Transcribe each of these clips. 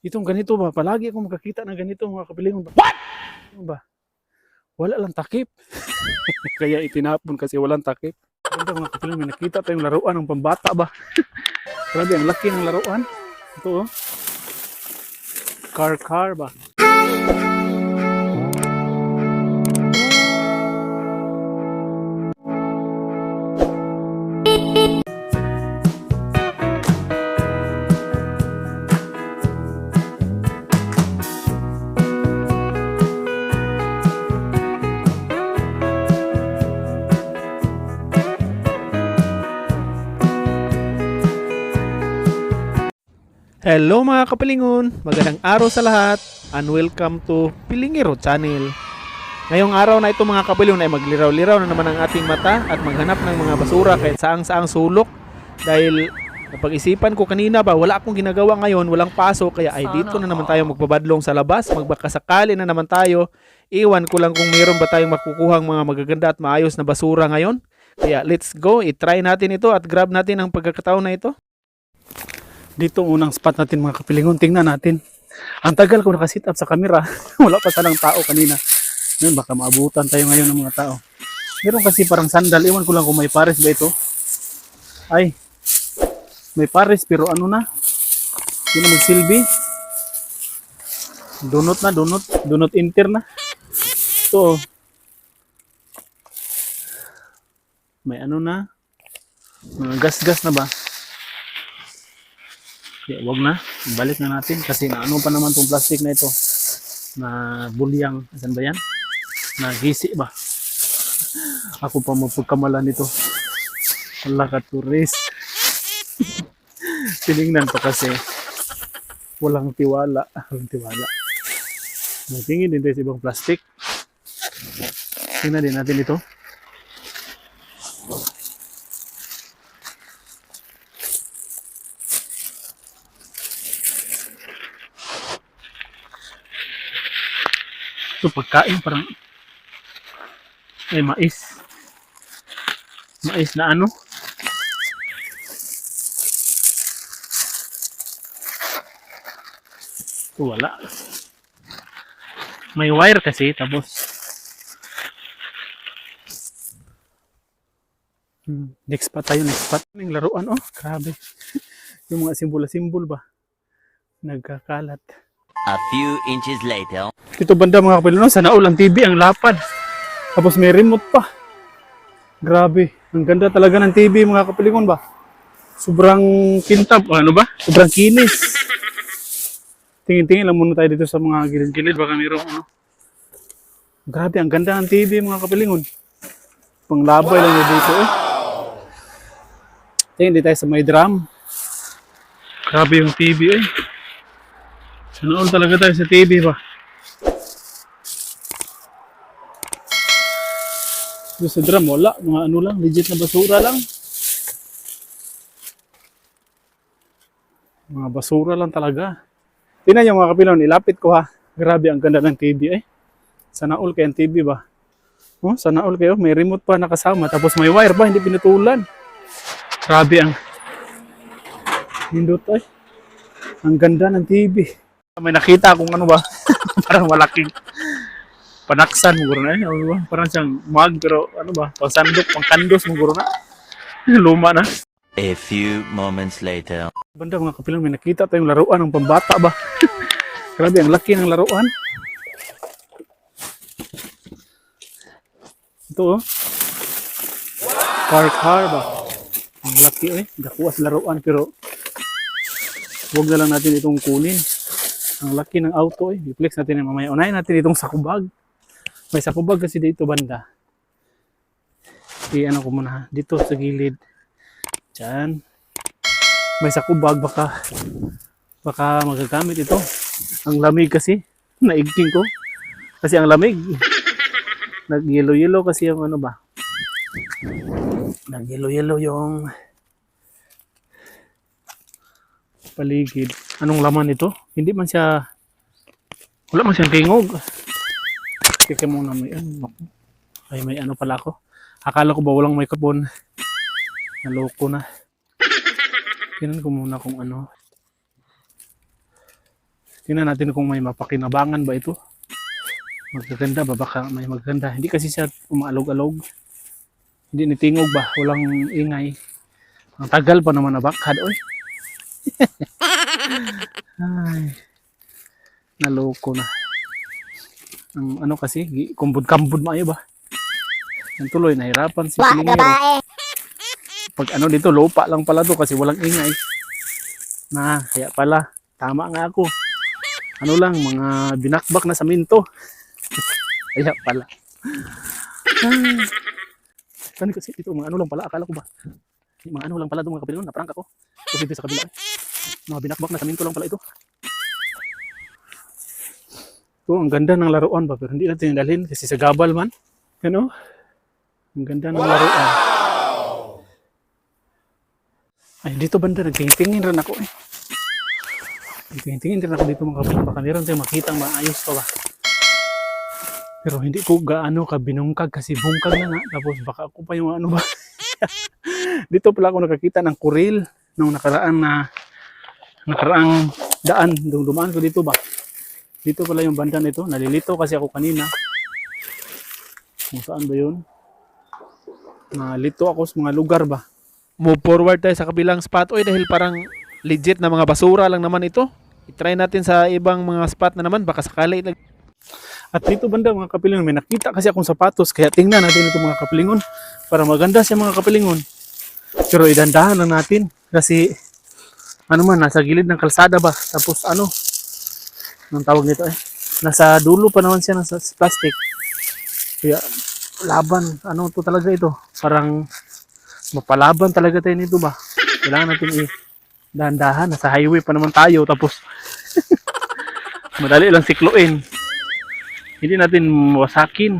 Itong ganito ba? Palagi akong makakita ng ganito mga kapilingon. What? Ano ba? Wala lang takip. Kaya itinapon kasi walang takip. Ganda mga kapilingon, may nakita tayong laruan ng pambata ba? Grabe, ang laki ng laruan. Ito oh. Car car ba? Hello mga kapilingon! Magandang araw sa lahat and welcome to Pilingero Channel. Ngayong araw na ito mga kapilingon ay magliraw-liraw na naman ang ating mata at maghanap ng mga basura kahit saang-saang sulok dahil napag-isipan ko kanina ba wala akong ginagawa ngayon, walang pasok kaya ay dito na naman tayo magbabadlong sa labas, magbakasakali na naman tayo. Iwan ko lang kung mayroon ba tayong makukuhang mga magaganda at maayos na basura ngayon. Kaya let's go, i-try natin ito at grab natin ang pagkakataon na ito. Dito ang unang spot natin mga kapilingon. Tingnan natin. Ang tagal ko nakasit up sa camera. Wala pa salang tao kanina. Ngayon baka maabutan tayo ngayon ng mga tao. Meron kasi parang sandal. Iwan ko lang kung may pares ba ito. Ay. May pares pero ano na. Hindi na magsilbi. Donut na, donut. Donut inter na. Ito. oh. May ano na. Gas-gas na ba? Wag na, balik na natin kasi naano pa naman tong plastic na ito na bulyang, asan ba yan? Na gisi ba? Ako pa mapagkamalan nito. Wala ka turis. Tinignan pa kasi walang tiwala. Walang tiwala. Magtingin din tayo sa ibang plastic. Tingnan din natin ito. Pagkain parang may mais. Mais na ano? Ito wala. May wire kasi tapos Hmm, next pa tayo, next spot. Yung laruan, oh, grabe. Yung mga simbol-simbol ba? Nagkakalat. A few inches later. Dito banda mga kapilo, no? sana all ang TV, ang lapad. Tapos may remote pa. Grabe, ang ganda talaga ng TV mga kapilingon ba? Sobrang kintab, ano ba? Sobrang kinis. Tingin-tingin lang muna tayo dito sa mga gilid-gilid, baka mayroong ano. Grabe, ang ganda ng TV mga kapilingon. Panglabay lang yun dito eh. Tingin di tayo sa may drum. Grabe yung TV eh. Sana all talaga tayo sa TV ba? Doon sa drum, wala. Mga ano lang, legit na basura lang. Mga basura lang talaga. Tingnan niyo mga kapilon, ilapit ko ha. Grabe, ang ganda ng TV eh. Sana all kayo TV ba? Oh, sana all kayo. May remote pa nakasama. Tapos may wire ba? Hindi pinutulan. Grabe ang hindot ay. Ang ganda ng TV. May nakita kung ano ba. Parang malaking panaksan mo guro na eh. Ano ba? Parang siyang mug pero ano ba? Pang sandok, pang kandos mo guro na. Luma na. A few moments later. Banda mga kapilang, may nakita tayong laruan ng pambata ba? Grabe, ang laki ng laruan. Ito oh. Car car ba? Ang laki eh. Dakuha sa laruan pero huwag na lang natin itong kunin. Ang laki ng auto eh. I-flex natin yan mamaya. Unahin natin itong sakubag. May sakubag kasi dito banda. I-ano ko muna. Dito sa gilid. Diyan may sakubag baka baka magagamit ito. Ang lamig kasi, naigting ko. Kasi ang lamig. Nag-yellow-yellow kasi yung ano ba? Nag-yellow-yellow yung paligid. Anong laman ito? Hindi man siya wala man siyang tingog. Teka muna may ano. Ay may ano pala ako. Akala ko ba walang kapon. Naloko na. Tingnan ko muna kung ano. Tingnan natin kung may mapakinabangan ba ito. Magaganda ba? Baka may magaganda. Hindi kasi siya umaalog-alog. Hindi nitingog ba? Walang ingay. Ang tagal pa naman na bakhad, oy. Ay. Naloko na. Ang ano kasi, kumbod-kambod maayo ba? Ang tuloy, nahirapan si Pilingero. Pag ano dito, lupa lang pala to kasi walang ingay. Na, kaya pala, tama nga ako. Ano lang, mga binakbak na saminto. kaya pala. Saan kasi dito, mga ano lang pala, akala ko ba? Mga ano lang pala ito mga kapilingon, naprank ako. Kasi sa kabila eh. Mga binakbak na saminto lang pala ito. So, ang ganda ng laruan ba, pero hindi natin dalhin kasi sa gabal man. Ano? Ang ganda ng laruan. Ay, dito banda, nagtingin-tingin rin ako eh. Nagtingin-tingin rin ako dito mga kapilingon. Baka meron tayong makita maayos pa ba. Pero hindi ko gaano ka binungkag kasi bungkag na nga. Tapos baka ako pa yung ano ba. dito pala ako nakakita ng kuril nung nakaraan na nakaraang daan. Dum- Dumaan ko dito ba. Dito pala yung banda nito. Nalilito kasi ako kanina. Kung saan ba yun? Nalito ako sa mga lugar ba. Move forward tayo sa kabilang spot oy dahil parang legit na mga basura lang naman ito. I-try natin sa ibang mga spot na naman baka sakali At dito banda mga kapilingon, may nakita kasi akong sapatos. Kaya tingnan natin ito mga kapilingon. Para maganda siya mga kapilingon. Pero idandahan lang natin. Kasi ano man, nasa gilid ng kalsada ba? Tapos ano? Anong tawag nito eh? Nasa dulo pa naman siya ng plastic. Kaya laban. Ano to talaga ito? Parang mapalaban talaga tayo nito ba? Kailangan natin i dahan-dahan. Nasa highway pa naman tayo. Tapos madali lang sikluin hindi natin mawasakin.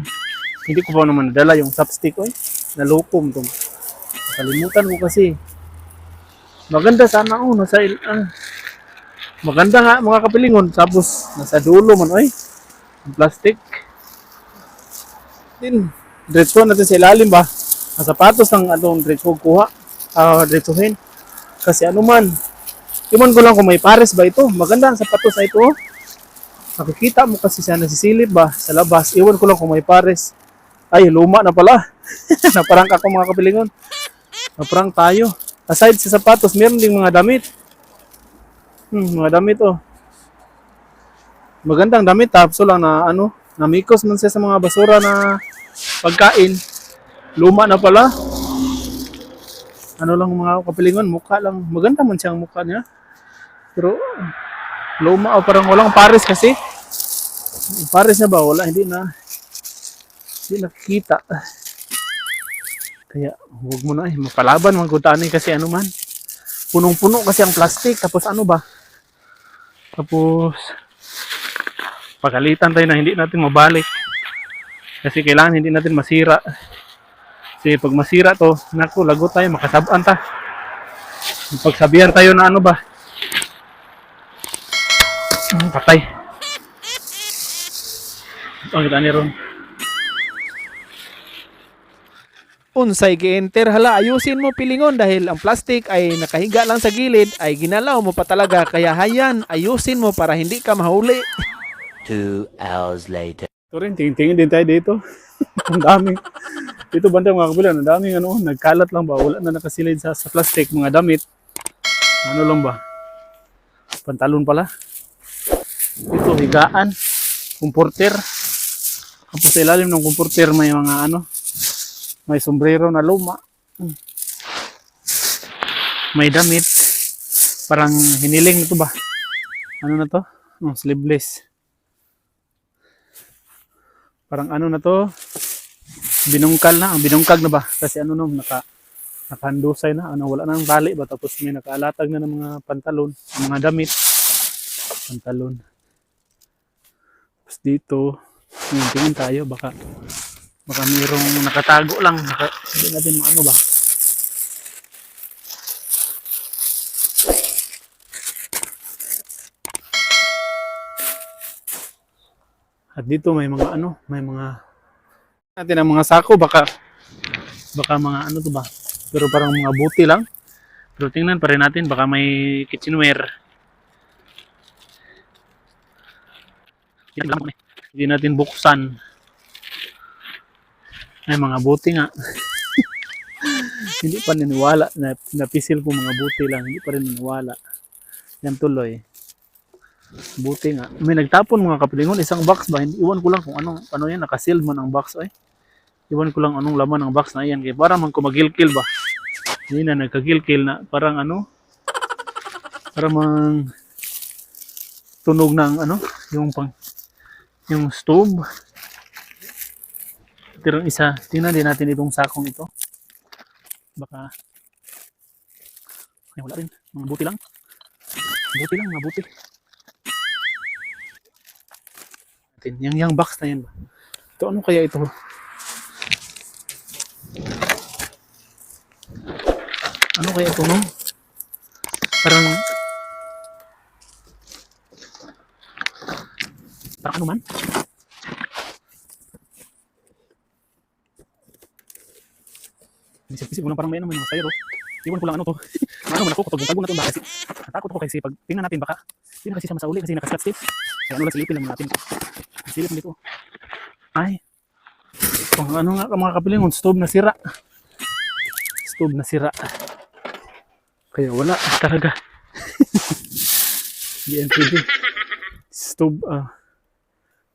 Hindi ko pa naman nadala yung chopstick oy. Nalukom to. Nakalimutan ko kasi. Maganda sana oh, nasa ah. Maganda nga mga kapilingon tapos nasa dulo man oy. Ang plastic. Din diretso natin sa ilalim ba. Ang sapatos ng atong diretso kuha. Ah, diretsuhin. Kasi ano man. Iman ko lang kung may pares ba ito. Maganda ang sapatos na ito. oh. Nakikita mo kasi siya nasisilip ba sa labas. Iwan ko lang kung may pares. Ay, luma na pala. Naparang ako mga kapilingon. Naparang tayo. Aside sa sapatos, meron ding mga damit. Hmm, mga damit oh. Magandang damit tapos lang na ano, namikos man siya sa mga basura na pagkain. Luma na pala. Ano lang mga kapilingon, mukha lang. Maganda man siya ang mukha niya. Pero luma o parang walang pares kasi. Pares na ba? Wala, hindi na. Hindi nakikita. Kaya, huwag mo na eh. Mapalaban, magkutani kasi ano man. Punong-puno kasi ang plastic. Tapos ano ba? Tapos, pagalitan tayo na hindi natin mabalik. Kasi kailangan hindi natin masira. Kasi pag masira to, naku, lagot tayo, makasaban ta. Pagsabihan tayo na ano ba, patay. Ang kita ni Ron. Unsay gi-enter hala ayusin mo pilingon dahil ang plastic ay nakahiga lang sa gilid ay ginalaw mo pa talaga kaya hayan ayusin mo para hindi ka mahuli. Two hours later. Ito rin, tingin-tingin din tayo dito. ang daming. Dito banda mga kabilan, ang daming ano, nagkalat lang ba? Wala na nakasilid sa, sa plastic, mga damit. Ano lang ba? Pantalon pala. Ito, higaan. Kumporter. Tapos sa ilalim ng kumporter may mga ano, may sombrero na luma. May damit. Parang hiniling na to ba? Ano na to? Oh, sleeveless. Parang ano na to? Binungkal na. Binungkag na ba? Kasi ano no, naka nakahandusay na. Ano, wala nang tali ba? Tapos may nakaalatag na ng mga pantalon, ng mga damit. Pantalon. Tapos dito, tingin tayo. Baka baka mayroong nakatago lang. Naka, hindi natin maano ba? At dito may mga ano, may mga natin ang mga sako baka baka mga ano to ba? Pero parang mga buti lang. Pero tingnan pa rin natin baka may kitchenware. Hindi natin buksan. Ay, mga buti nga. hindi pa niniwala. Na, napisil ko mga buti lang. Hindi pa rin niniwala. Yan tuloy. Buti nga. May nagtapon mga kapilingon. Isang box ba? Hindi, iwan ko lang kung anong, ano yan. Nakasil mo ng box. Ay. Iwan ko lang anong laman ng box na yan. Kaya parang man kumagilkil ba? Hindi na nagkagilkil na. Parang ano? Parang mang tunog ng ano? Yung pang yung stove. Pero isa, tingnan din natin itong sakong ito. Baka ay wala rin. Mga buti lang. Buti lang, mabuti. Natin. Yang yang box na yan ba? Ito ano kaya ito? Ano kaya ito no? Parang Parang ano man? Isip-isip ko lang parang may ano may mga sayro. Iwan ko lang ano to. ano man ako kapag tago na to ba kasi natakot ako kasi pag tingnan natin baka hindi na kasi siya masauli kasi naka-slap stitch. Kaya ano lang silipin lang natin. Silipin dito. Ay. Kung ano nga mga kapilingon, stove na sira. Stove na sira. Kaya wala talaga. DNPD. Stove, ah,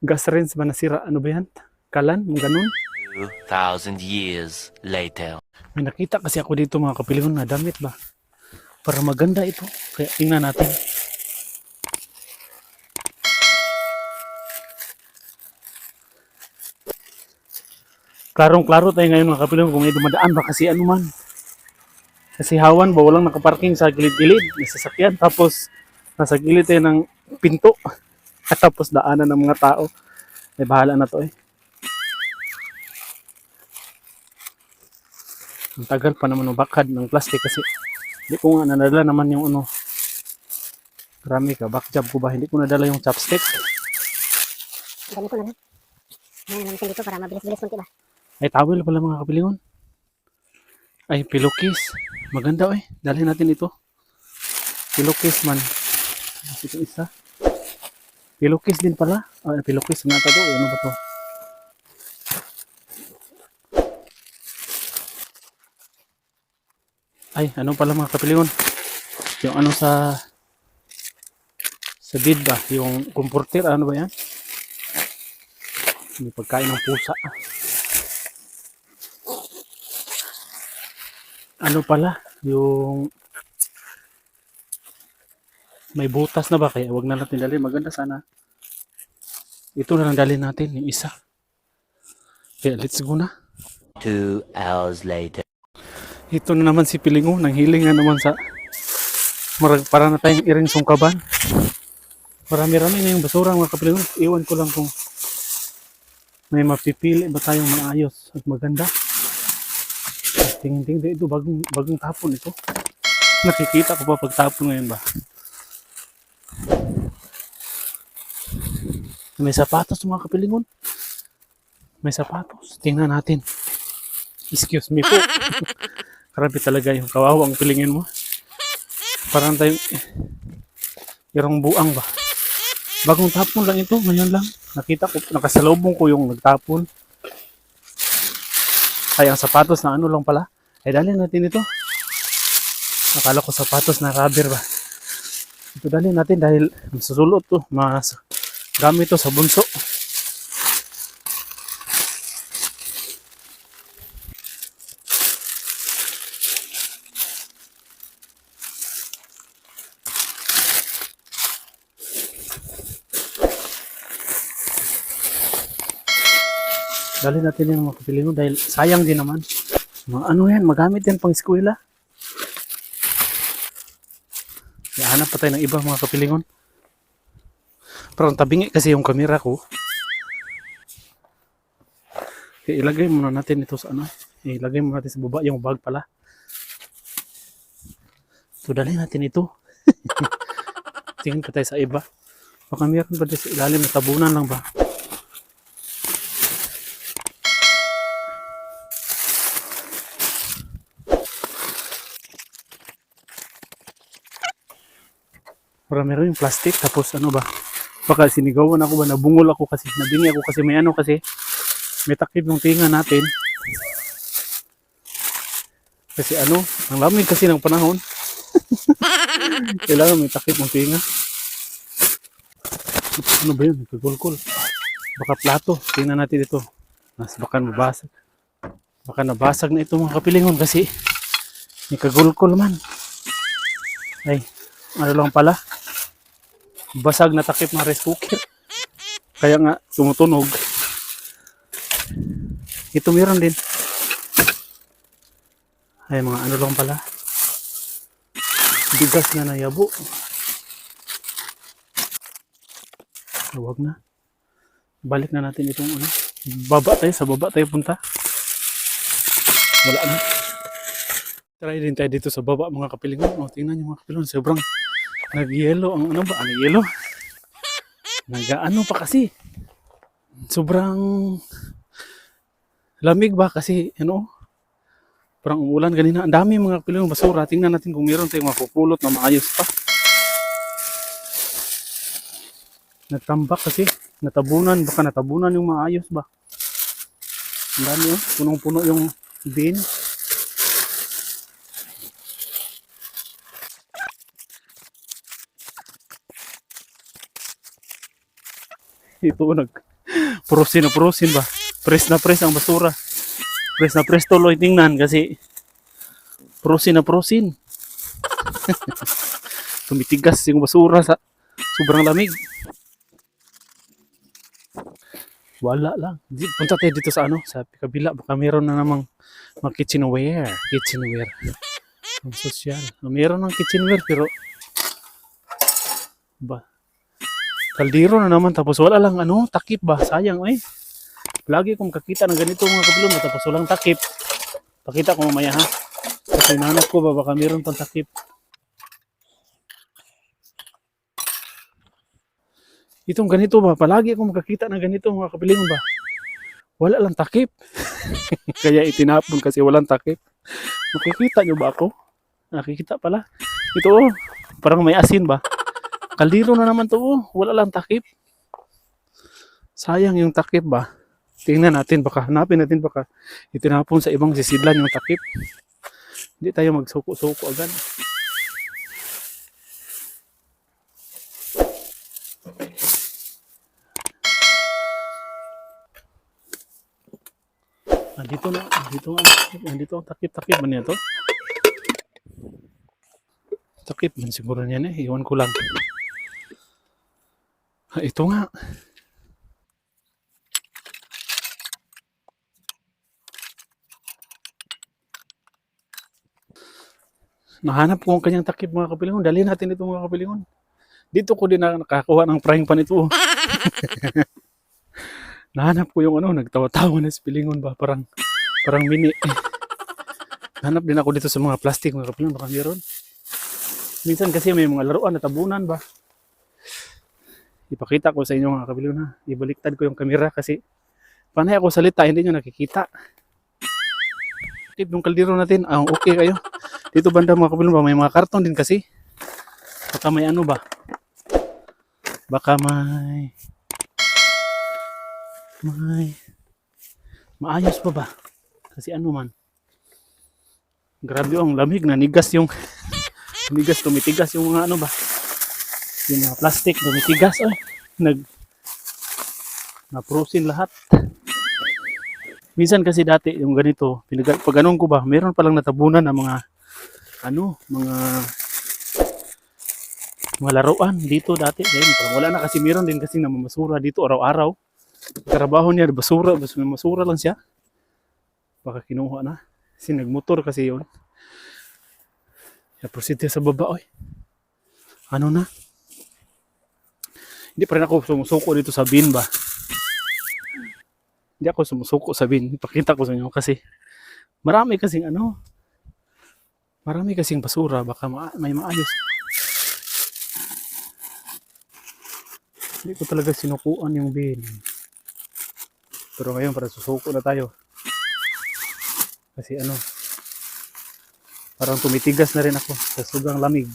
gas rinse ba nasira? Ano ba yan? Kalan? Mga ganun? 2,000 years later. May nakita kasi ako dito mga kapilingon na damit ba? Para maganda ito. Kaya tingnan natin. Klarong-klaro tayo ngayon mga kapilingon kung may dumadaan ba kasi ano man. Kasi hawan ba walang nakaparking sa gilid-gilid, may sasakyan tapos nasa gilid tayo ng pinto at tapos daanan ng mga tao. May bahala na to eh. Ang tagal pa naman bakad ng plastic kasi hindi ko nga nadala naman yung ano. Marami ka, back job ko ba? Hindi ko nadala yung chopstick. Dami ko na lang. Ngayon naman dito para mabilis-bilis kunti ba? Ay, towel pala mga kapilingon. Ay, pillowcase. Maganda eh. Dalhin natin ito. Pillowcase man. Ito isa. Pillowcase din pala. Ah, pillowcase nga ito. Ano ba to? Ay, ano pala mga kapilingon? Yung ano sa sa bid ba? Yung comforter, ano ba yan? May pagkain ng pusa. Ano pala? Yung may butas na ba? Kaya wag na natin dalhin. Maganda sana. Ito na lang dalhin natin. Yung isa. Kaya let's go na. 2 hours later. Ito na naman si Pilingo. Nang hiling na naman sa marag para na tayong iring sungkaban. Marami-rami na yung basura mga kapilingo. Iwan ko lang kung may mapipili ba tayong maayos at maganda. Tingin-tingin ito bagong, bagong tapon ito. Nakikita ko pa pag tapon ngayon ba? May sapatos mga kapilingon. May sapatos. Tingnan natin. Excuse me po. Grabe talaga yung kawawang pilingin mo. Parang tayong irong buang ba? Bagong tapon lang ito. Ngayon lang. Nakita ko, nakasalubong ko yung nagtapon. Ay, ang sapatos na ano lang pala. Ay, dalhin natin ito. Akala ko sapatos na rubber ba. Ito dalhin natin dahil susulot to. Mas gamit to sa bunso. Dali natin yung mga kapilingon dahil sayang din naman. Ano yan, magamit yan pang eskwela. Kaya hanap pa tayo ng iba mga kapilingon. Pero ang tabingi kasi yung kamera ko. Kaya ilagay muna natin ito sa ano. Ilagay muna natin sa baba yung bag pala. So dali natin ito. Tingin ka tayo sa iba. Baka meron ba dito sa ilalim na tabunan lang ba? Para meron yung plastic tapos ano ba? Baka sinigawan ako ba, nabungol ako kasi, nabingi ako kasi may ano kasi, may takip yung tinga natin. Kasi ano, ang lamig kasi ng panahon. Kailangan may takip yung tinga. Ano ba yun? Nagkagulkol. Baka plato. Tingnan natin ito. Mas baka mabasag. Baka nabasag na ito mga kapilingon kasi may kagulkol man. Ay, ano lang pala. Basag na takip ng rice cooker. Kaya nga, tumutunog. Ito meron din. Ay, mga ano lang pala. Bigas na nayabo. Huwag na. Balik na natin itong ano. Baba tayo, sa baba tayo punta. Wala na. Try din tayo dito sa baba mga kapilingon. O, tingnan nyo mga kapilingon. Sobrang nag-yellow. Ang ano ba? Ano yellow? Nag-ano pa kasi. Sobrang lamig ba kasi ano parang umulan kanina ang dami mga kapilingon basura tingnan natin kung meron tayong mapupulot na maayos pa nagtambak kasi natabunan baka natabunan yung maayos ba ang dami oh punong puno yung bin ito nag prosin na prosin ba? Press na press ang basura. Press na press tuloy tingnan kasi prosin na prosin. Tumitigas yung basura sa sobrang lamig. Wala lang. Punta tayo dito sa ano sa kabila. Baka meron na namang mga kitchenware. Kitchenware. Ang sosyal. Meron ng kitchenware pero ba kaldero na naman tapos wala lang ano takip ba? Sayang eh lagi kong kakita ng ganito mga kabulong tapos walang takip. Pakita ko mamaya ha. Kasi nanap ko ba baka meron pang takip. Itong ganito ba? Palagi akong makakita ng ganito mga kabilingon ba? Wala lang takip. Kaya itinapon kasi walang takip. Makikita nyo ba ako? Nakikita pala. Ito oh parang may asin ba kaldero na naman to oh. Wala lang takip. Sayang yung takip ba? Tingnan natin baka hanapin natin baka itinapon sa ibang sisidlan yung takip. Hindi tayo magsuko-suko agad. Nandito na, nandito nga, nandito ang takip-takip man niya to. Takip man siguro niya eh, iwan ko lang. Ah, ito nga. Nahanap ko ang kanyang takip mga kapilingon. Dali natin ito mga kapilingon. Dito ko din na nakakuha ng frying pan ito. Nahanap ko yung ano, nagtawa-tawa na si Pilingon ba? Parang, parang mini. Nahanap din ako dito sa mga plastic mga kapilingon. Baka meron. Minsan kasi may mga laruan na tabunan ba? Ipakita ko sa inyo mga kapilingon ha. Ibaliktad ko yung kamera kasi panay ako salita, hindi nyo nakikita. Tip yung kaldero natin, ah, okay kayo. Dito banda mga kapilingon ba, may mga karton din kasi. Baka may ano ba? Baka may may maayos pa ba? Kasi ano man. Grabe ang lamig na nigas yung nigas tumitigas yung mga ano ba? Yung mga plastic tumitigas ay nag na-frozen lahat. Minsan kasi dati yung ganito, pinag pag ganun ko ba, meron palang natabunan ng mga ano, mga mga laruan dito dati. Ayun, parang wala na kasi meron din kasi namamasura dito araw-araw. Trabaho niya, basura, basta may masura lang siya. Baka kinuha na. Kasi nagmotor kasi yun. Tayo sa baba, oy. Ano na? Hindi pa rin ako sumusuko dito sa bin ba? Hindi ako sumusuko sa bin. Ipakita ko sa inyo kasi marami kasing ano, marami kasing basura. Baka ma- may maayos. Hindi ko talaga sinukuan yung bin. Pero ngayon para susuko na tayo. Kasi ano, parang tumitigas na rin ako sa sobrang lamig.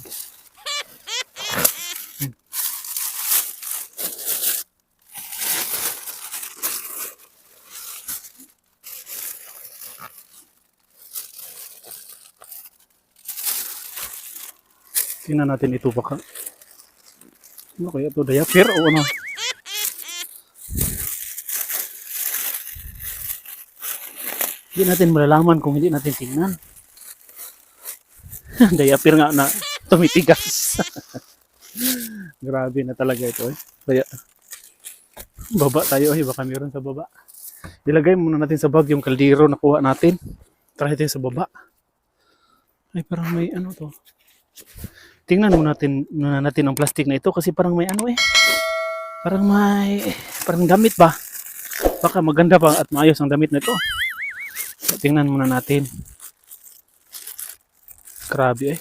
Tingnan natin ito baka. Ano kaya ito? Diaper o ano? Hindi natin malalaman kung hindi natin tingnan. Diaper nga na tumitigas. Grabe na talaga ito eh. Kaya, baba tayo eh. Baka meron sa baba. Ilagay muna natin sa bag yung kaldero na kuha natin. Try tayo sa baba. Ay, parang may ano to. Tingnan muna natin, muna natin ang plastic na ito kasi parang may ano eh. Parang may, parang damit ba? Baka maganda pa at maayos ang damit na ito. Tingnan muna natin. Grabe eh.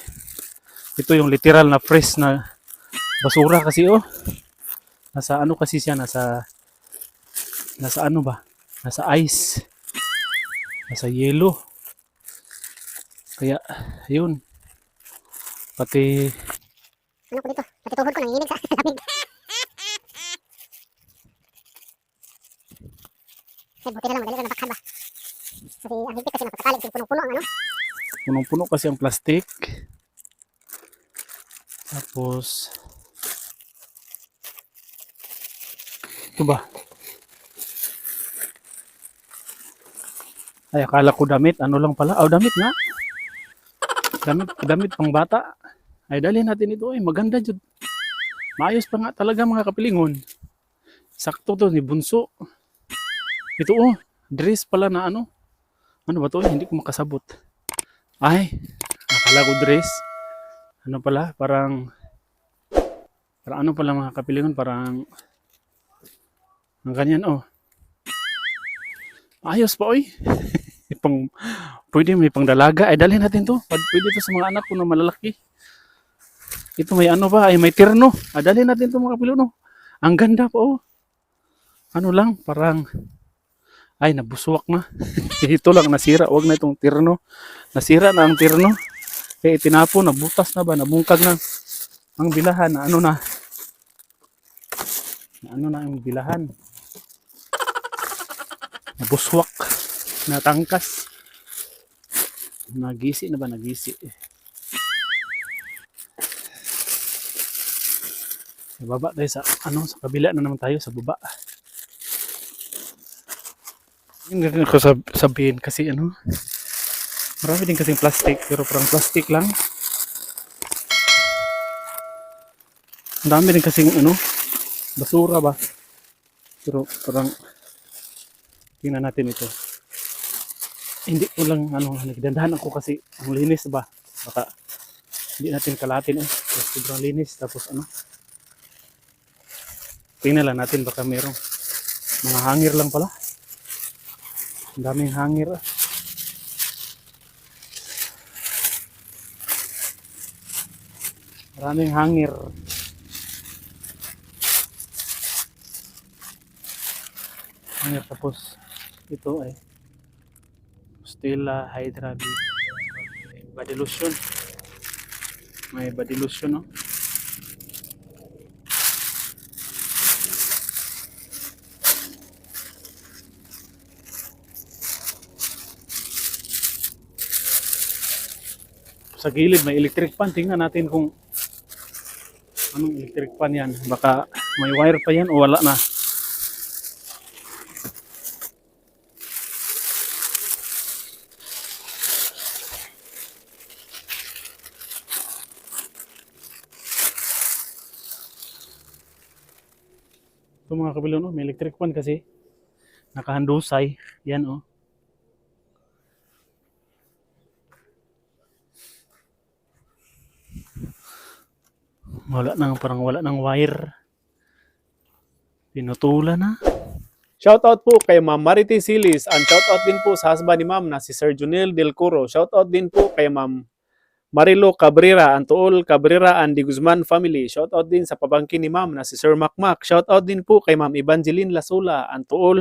Ito yung literal na fresh na basura kasi oh. Nasa ano kasi siya, nasa, nasa ano ba? Nasa ice. Nasa yellow. Kaya, yun. Pati, Ano ko dito? Pati tuhod ko nanginginig sa lamig. Ay, buti na lang, madali na nabakhan ba? Kasi ang higpit kasi napasakali kasi punong-puno ang ano. punong-puno kasi ang plastic. Tapos, ito ba? Ay, akala ko damit. Ano lang pala? Oh, damit nga. Damit, damit pang bata. Ay, dali natin ito. Ay, maganda jud. Maayos pa nga talaga mga kapilingon. Sakto to ni Bunso. Ito oh, dress pala na ano. Ano ba to? Hindi ko makasabot. Ay, akala ko dress. Ano pala? Parang, parang ano pala mga kapilingon? Parang, ang ganyan oh. Ayos pa oy. pang, pwede may pang dalaga. Ay, dalhin natin to. Pwede to sa mga anak ko na malalaki. Ito may ano ba? Ay, may terno. Ay, dalhin natin to mga kapilingon. oh. Ang ganda po oh. Ano lang, parang, ay, nabuswak na. Ito lang, nasira. Huwag na itong terno. Nasira na ang terno. Kaya itinapon, nabutas na ba? Nabungkag na ang bilahan. Ano na? Ano na ang bilahan? Nabuswak. Natangkas. Nagisi na ba? Nagisi. Sa baba tayo sa ano sa kabila na naman tayo sa baba. Yung ganun ko sab- sabihin kasi ano marami din kasing plastic pero parang plastic lang. Ang dami din kasing ano basura ba. Pero parang tingnan natin ito. Hindi ko lang ano nagdandahan ako kasi ang linis ba. Baka hindi natin kalatin eh. Sobrang linis tapos ano Tingnan lang natin baka merong mga hangir lang pala. Ang daming hangir. ah. Maraming hangir. Hangir tapos ito ay Stella Hydra B. Body lotion. May body lotion no? Sa gilid may electric pan. Tingnan natin kung anong electric pan yan. Baka may wire pa yan o wala na. Ito mga kabilo, no? may electric pan kasi. Nakahandusay. Yan, oh. Wala nang parang wala nang wire. Pinutulan na. Shoutout po kay Ma'am Marity Silis and shoutout din po sa husband ni Ma'am na si Sir Junel Del Curo. Shoutout din po kay Ma'am Marilo Cabrera and to all Cabrera and Di Guzman family. Shoutout din sa pabangkin ni Ma'am na si Sir Macmac. Shoutout din po kay Ma'am Evangeline Lasula and to all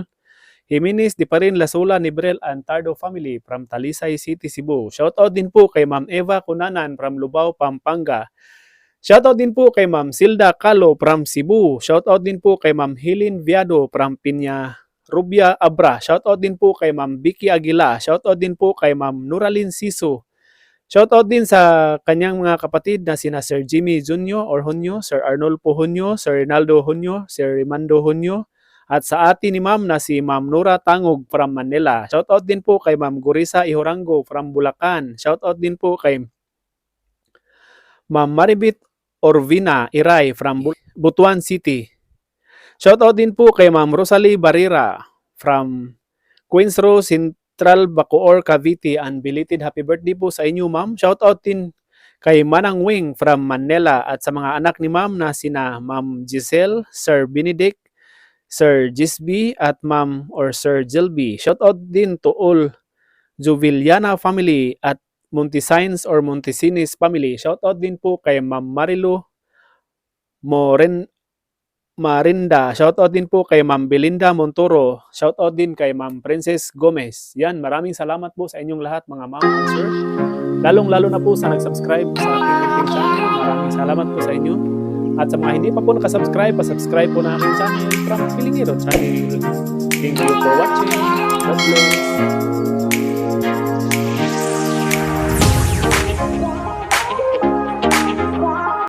Jimenez Di Parin Lasula Nibrel and Tardo family from Talisay City, Cebu. Shoutout din po kay Ma'am Eva Cunanan from Lubao, Pampanga. Shoutout din po kay Ma'am Silda Calo from Cebu. Shoutout din po kay Ma'am Helen Viado from Pinya Rubia Abra. Shoutout din po kay Ma'am Vicky Aguila. Shoutout din po kay Ma'am Nuralin Siso Shoutout din sa kanyang mga kapatid na sina Sir Jimmy Junio or Hunyo, Sir Arnolfo Hunyo, Sir Rinaldo Hunyo, Sir Rimando Hunyo, at sa ati ni Ma'am na si Ma'am Nora Tangog from Manila. Shoutout din po kay Ma'am Gurisa Ihorango from Bulacan. Shoutout din po kay Ma'am Maribit Orvina Iray from Bu- Butuan City. Shoutout din po kay Ma'am Rosalie Barrera from Queens Row, Central Bacoor, Cavite. And belated happy birthday po sa inyo, Ma'am. Shoutout din kay Manang Wing from Manila at sa mga anak ni Ma'am na sina Ma'am Giselle, Sir Benedict, Sir Gisby at Ma'am or Sir Jilby. Shoutout din to all Juviliana family at Montesines or Montesinis family. Shoutout din po kay Ma'am Marilu Moren Marinda. Shoutout din po kay Ma'am Belinda Montoro. Shoutout din kay Ma'am Princess Gomez. Yan, maraming salamat po sa inyong lahat mga ma'am at sir. Lalong-lalo na po sa nag-subscribe sa aking channel. Maraming salamat po sa inyo. At sa mga hindi pa po nakasubscribe, pa-subscribe po na aking channel from Pilingiro Channel. Thank you for watching. God bless.